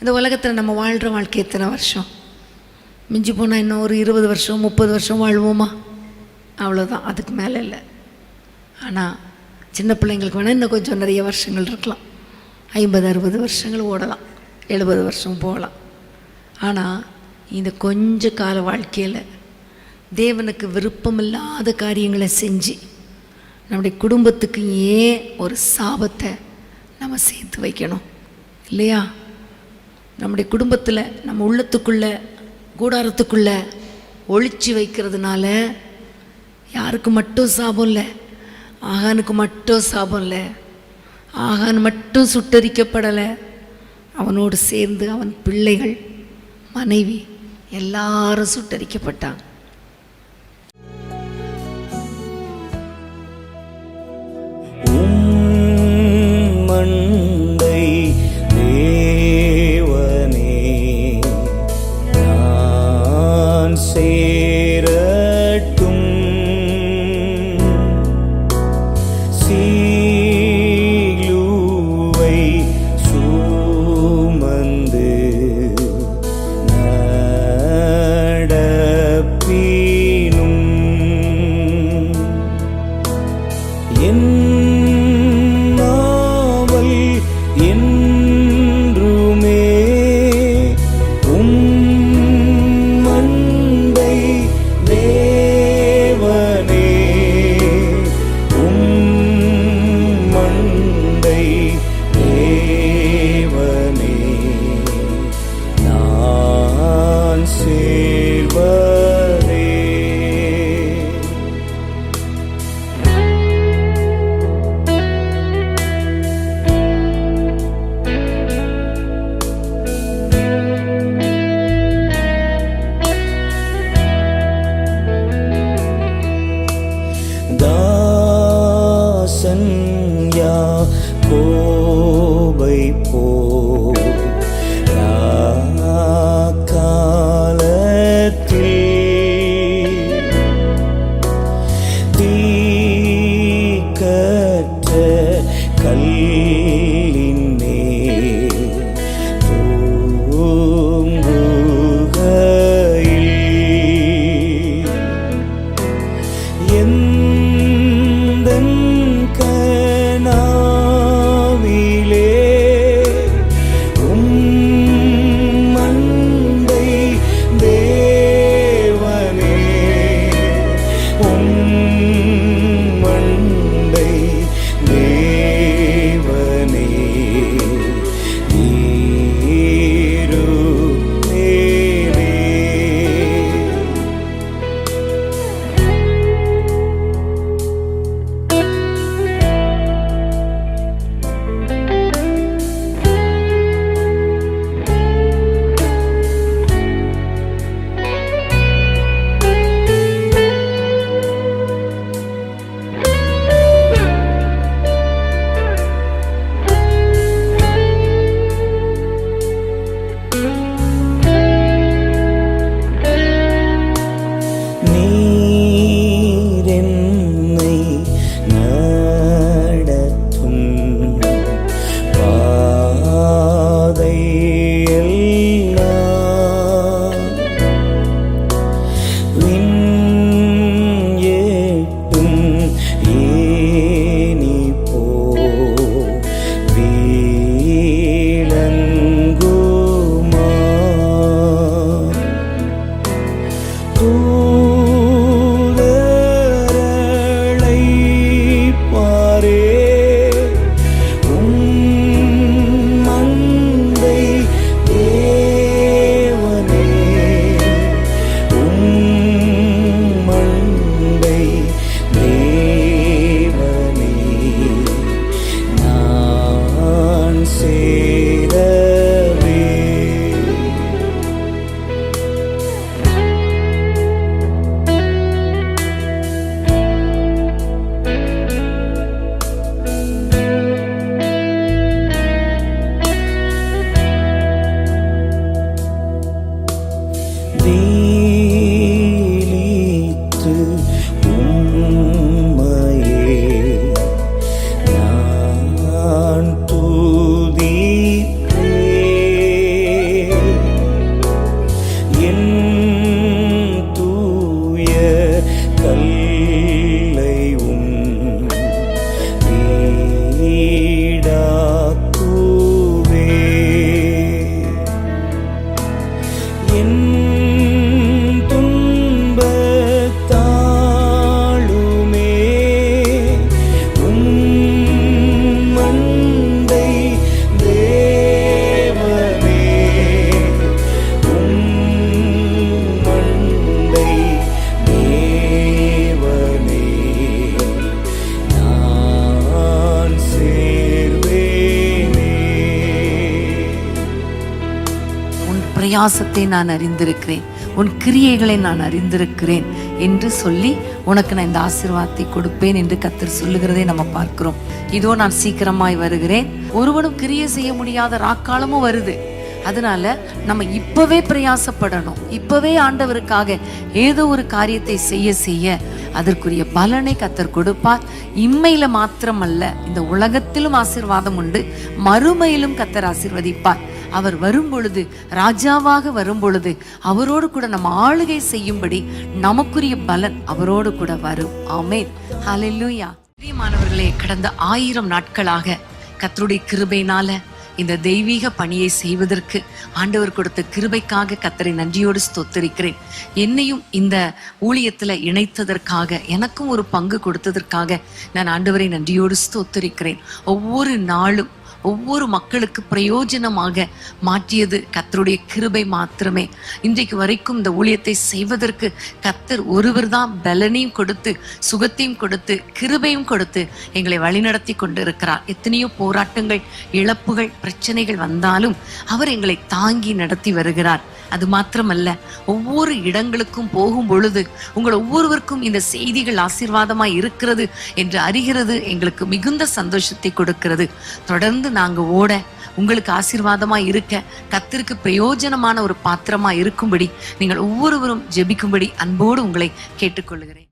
இந்த உலகத்தில் நம்ம வாழ்கிற வாழ்க்கை எத்தனை வருஷம்? மிஞ்சி போனால் இன்னும் ஒரு இருபது வருஷம் முப்பது வருஷம் வாழ்வோமா? அவ்வளோதான் அதுக்கு மேலே இல்லை. ஆனால் சின்ன பிள்ளைங்களுக்கு வேணால் இன்னும் கொஞ்சம் நிறைய வருஷங்கள் இருக்கலாம். ஐம்பது அறுபது வருஷங்கள் ஓடலாம். எழுபது வருஷம் போகலாம். ஆனால் இந்த கொஞ்ச கால வாழ்க்கையில் தேவனுக்கு விருப்பமில்லாத காரியங்களை செஞ்சு நம்முடைய குடும்பத்துக்கு ஏன் ஒரு சாபத்தை நம்ம சேர்த்து வைக்கணும்? இல்லையா? நம்முடைய குடும்பத்தில் நம்ம உள்ளத்துக்குள்ள கூடாரத்துக்குள்ள ஒழிச்சு வைக்கிறதுனால யாருக்கு மட்டும் சாபம் இல்லை. ஆகானுக்கு மட்டும் சாபம் இல்லை. ஆகான் மட்டும் சுட்டரிக்கப்படலை. அவனோடு சேர்ந்து அவன் பிள்ளைகள் மனைவி எல்லாரும் சுட்டரிக்கப்பட்டாங்க. மண் சீலுவை சூமந்து நடப்பீனும் என் பிரயாசத்தை நான் அறிந்திருக்கிறேன். உன் கிரியைகளை நான் அறிந்திருக்கிறேன் என்று சொல்லி உனக்கு நான் இந்த ஆசீர்வாதத்தை கொடுப்பேன் என்று கத்தர் சொல்லுகிறதை நம்ம பார்க்கிறோம். இதோ நான் சீக்கிரமாய் வருகிறேன். ஒருவனும் கிரியை செய்ய முடியாத ராக்காலமும் வருது. அதனால நம்ம இப்பவே பிரயாசப்படணும். இப்பவே ஆண்டவருக்காக ஏதோ ஒரு காரியத்தை செய்ய செய்ய அதற்குரிய பலனை கத்தர் கொடுப்பார். இம்மையில மாத்திரமல்ல இந்த உலகத்திலும் ஆசீர்வாதம் உண்டு. மறுமையிலும் கத்தர் ஆசீர்வதிப்பார். அவர் வரும்பொழுது ராஜாவாக வரும்பொழுது அவரோடு கூட நம்ம ஆளுகை செய்யும்படி நமக்குரிய பலன் அவரோடு கூட வரும். ஆமேன். ஹalleluya. பிரியமானவர்களே கடந்த ஆயிரம் நாட்களாக கத்தருடைய கிருபையினால இந்த தெய்வீக பணியை செய்வதற்கு ஆண்டவர் கொடுத்த கிருபைக்காக கத்தரை நன்றியோடு ஸ்தோத்தரிக்கிறேன். என்னையும் இந்த ஊழியத்துல இணைத்ததற்காக எனக்கும் ஒரு பங்கு கொடுத்ததற்காக நான் ஆண்டவரை நன்றியோடு ஸ்தோத்தரிக்கிறேன். ஒவ்வொரு நாளும் ஒவ்வொரு மக்களுக்கு பிரயோஜனமாக மாற்றியது கத்தருடைய கிருபை மாத்திரமே. இன்றைக்கு வரைக்கும் இந்த ஊழியத்தை செய்வதற்கு கத்தர் ஒருவர் தான் பலனையும் கொடுத்து சுகத்தையும் கொடுத்து கிருபையும் கொடுத்து எங்களை வழிநடத்தி கொண்டிருக்கிறார். எத்தனையோ போராட்டங்கள் இழப்புகள் பிரச்சனைகள் வந்தாலும் அவர் எங்களை தாங்கி நடத்தி வருகிறார். அது மாத்திரமல்ல ஒவ்வொரு இடங்களுக்கும் போகும் பொழுது உங்கள் ஒவ்வொருவருக்கும் இந்த செய்திகள் ஆசீர்வாதமாய் இருக்கிறது என்று அறிகிறது எங்களுக்கு மிகுந்த சந்தோஷத்தை கொடுக்கிறது. தொடர்ந்து நாங்க ஓட உங்களுக்கு ஆசீர்வாதமாக இருக்க கத்திற்கு பிரயோஜனமான ஒரு பாத்திரமா இருக்கும்படி நீங்கள் ஒவ்வொருவரும் ஜெபிக்கும்படி அன்போடு உங்களை கேட்டுக்கொள்கிறேன்.